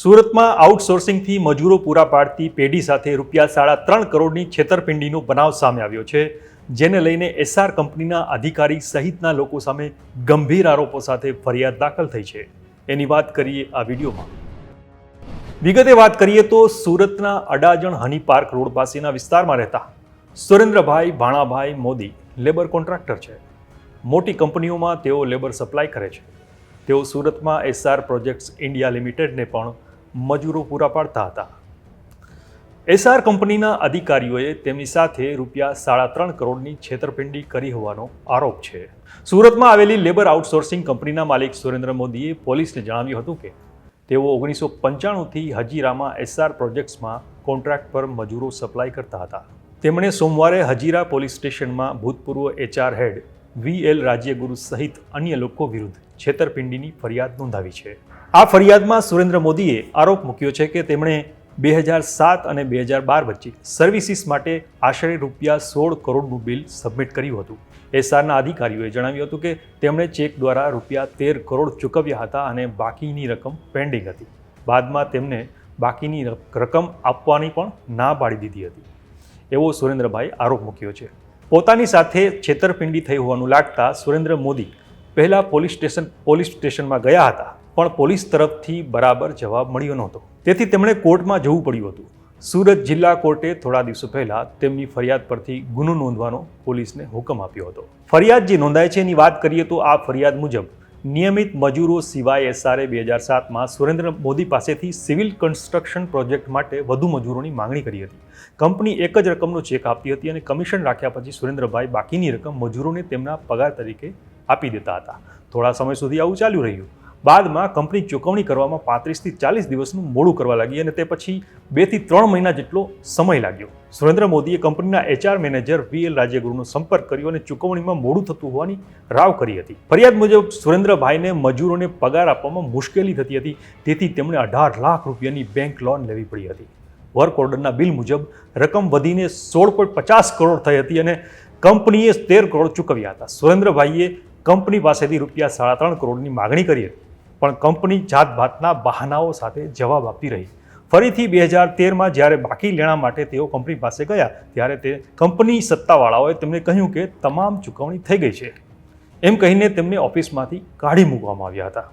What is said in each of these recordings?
સુરતમાં આઉટસોર્સિંગથી મજૂરો પૂરા પાડતી પેઢી સાથે રૂપિયા સાડા ત્રણ કરોડની છેતરપિંડીનો બનાવ સામે આવ્યો છે, જેને લઈને એસઆર કંપનીના અધિકારી સહિતના લોકો સામે ગંભીર આરોપો સાથે ફરિયાદ દાખલ થઈ છે. એની વાત કરીએ આ વિડીયોમાં. વિગતે વાત કરીએ તો સુરતના અડાજણ હની પાર્ક રોડ પાસેના વિસ્તારમાં રહેતા સુરેન્દ્રભાઈ ભાણાભાઈ મોદી લેબર કોન્ટ્રાક્ટર છે. મોટી કંપનીઓમાં તેઓ લેબર સપ્લાય કરે છે. તેઓ સુરતમાં એસઆર પ્રોજેક્ટ્સ ઇન્ડિયા લિમિટેડને પણ મજૂરો પૂરા પાડતા હતા. એસઆર કંપનીના અધિકારીઓએ તેમની સાથે રૂપિયા સાડા ત્રણ કરોડની છેતરપિંડી કરી હોવાનો આરોપ છે. સુરતમાં આવેલી લેબર આઉટસોર્સિંગ કંપનીના માલિક સુરેન્દ્ર મોદીએ પોલીસને જણાવ્યું હતું કે, તેઓ ઓગણીસો પંચાણુંથી હજીરામાં એસઆર પ્રોજેક્ટ્સમાં કોન્ટ્રાક્ટ પર મજૂરો સપ્લાય કરતા હતા. તેમણે સોમવારે હજીરા પોલીસ સ્ટેશનમાં ભૂતપૂર્વ HR head V L Rajyaguru સહિત અન્ય લોકો વિરુદ્ધ છેતરપિંડીની ફરિયાદ નોંધાવી છે. આ ફરિયાદમાં સુરેન્દ્ર મોદીએ આરોપ મૂક્યો છે કે તેમણે બે હજાર સાત અને બે હજાર બાર વચ્ચે સર્વિસીસ માટે આશરે રૂપિયા સોળ કરોડનું બિલ સબમિટ કર્યું હતું. એસઆરના અધિકારીઓએ જણાવ્યું હતું કે તેમણે ચેક દ્વારા રૂપિયા તેર કરોડ ચૂકવ્યા હતા અને બાકીની રકમ પેન્ડિંગ હતી. બાદમાં તેમને બાકીની રકમ આપવાની પણ ના પાડી દીધી હતી. એવો સુરેન્દ્રભાઈ આરોપ મૂક્યો છે. પોતાની સાથે છેતરપિંડી થઈ હોવાનું લાગતા સુરેન્દ્ર મોદી પહેલાં પોલીસ સ્ટેશન, પોલીસ સ્ટેશનમાં ગયા હતા, પણ પોલીસ તરફથી બરાબર જવાબ મળ્યો નહોતો. તેથી તેમણે કોર્ટમાં જવું પડ્યું હતું. સુરત જિલ્લા કોર્ટે થોડા દિવસો પહેલાં તેમની ફરિયાદ પરથી ગુનો નોંધવાનો પોલીસને હુકમ આપ્યો હતો. ફરિયાદ જે નોંધાય છે એની વાત કરીએ તો આ ફરિયાદ મુજબ નિયમિત મજૂરો સિવાય એસઆરએ બે હજાર સાતમાં સુરેન્દ્ર મોદી પાસેથી સિવિલ કન્સ્ટ્રક્શન પ્રોજેક્ટ માટે વધુ મજૂરોની માંગણી કરી હતી. કંપની એક જ રકમનો ચેક આપતી હતી અને કમિશન રાખ્યા પછી સુરેન્દ્રભાઈ બાકીની રકમ મજૂરોને તેમના પગાર તરીકે આપી દેતા હતા. થોડા સમય સુધી આવું ચાલ્યું રહ્યું. બાદમાં કંપની ચૂકવણી કરવામાં પાંત્રીસથી ચાલીસ દિવસનું મોડું કરવા લાગી અને તે પછી બેથી ત્રણ મહિના જેટલો સમય લાગ્યો. સુરેન્દ્ર મોદીએ કંપનીના એચઆર મેનેજર વી એલ રાજ્યગુરુનો સંપર્ક કર્યો અને ચૂકવણીમાં મોડું થતું હોવાની રાવ કરી હતી. ફરિયાદ મુજબ સુરેન્દ્રભાઈને મજૂરોને પગાર આપવામાં મુશ્કેલી થતી હતી, તેથી તેમણે અઢાર લાખ રૂપિયાની બેંક લોન લેવી પડી હતી. વર્ક ઓર્ડરના બિલ મુજબ રકમ વધીને સોળ પોઈન્ટ પચાસ કરોડ થઈ હતી અને કંપનીએ તેર કરોડ ચૂકવ્યા હતા. સુરેન્દ્રભાઈએ કંપની પાસેથી રૂપિયા સાડા ત્રણ કરોડની માગણી કરી હતી. પણ કંપની જાતભાતના બહાનાઓ સાથે જવાબ આપતી રહી. ફરીથી બે હજાર તેરમાં જ્યારે બાકી લેણા માટે તેઓ કંપની પાસે ગયા, ત્યારે તે કંપની સત્તાવાળાઓએ તેમને કહ્યું કે તમામ ચૂકવણી થઈ ગઈ છે. એમ કહીને તેમને ઓફિસમાંથી કાઢી મૂકવામાં આવ્યા હતા.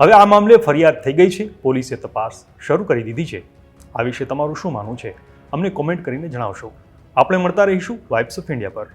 હવે આ મામલે ફરિયાદ થઈ ગઈ છે. પોલીસે તપાસ શરૂ કરી દીધી છે. આ વિશે તમારું શું માનવું છે? અમને કોમેન્ટ કરીને જણાવશો. આપણે મળતા રહીશું વાઇબ્સ ઓફ ઇન્ડિયા પર.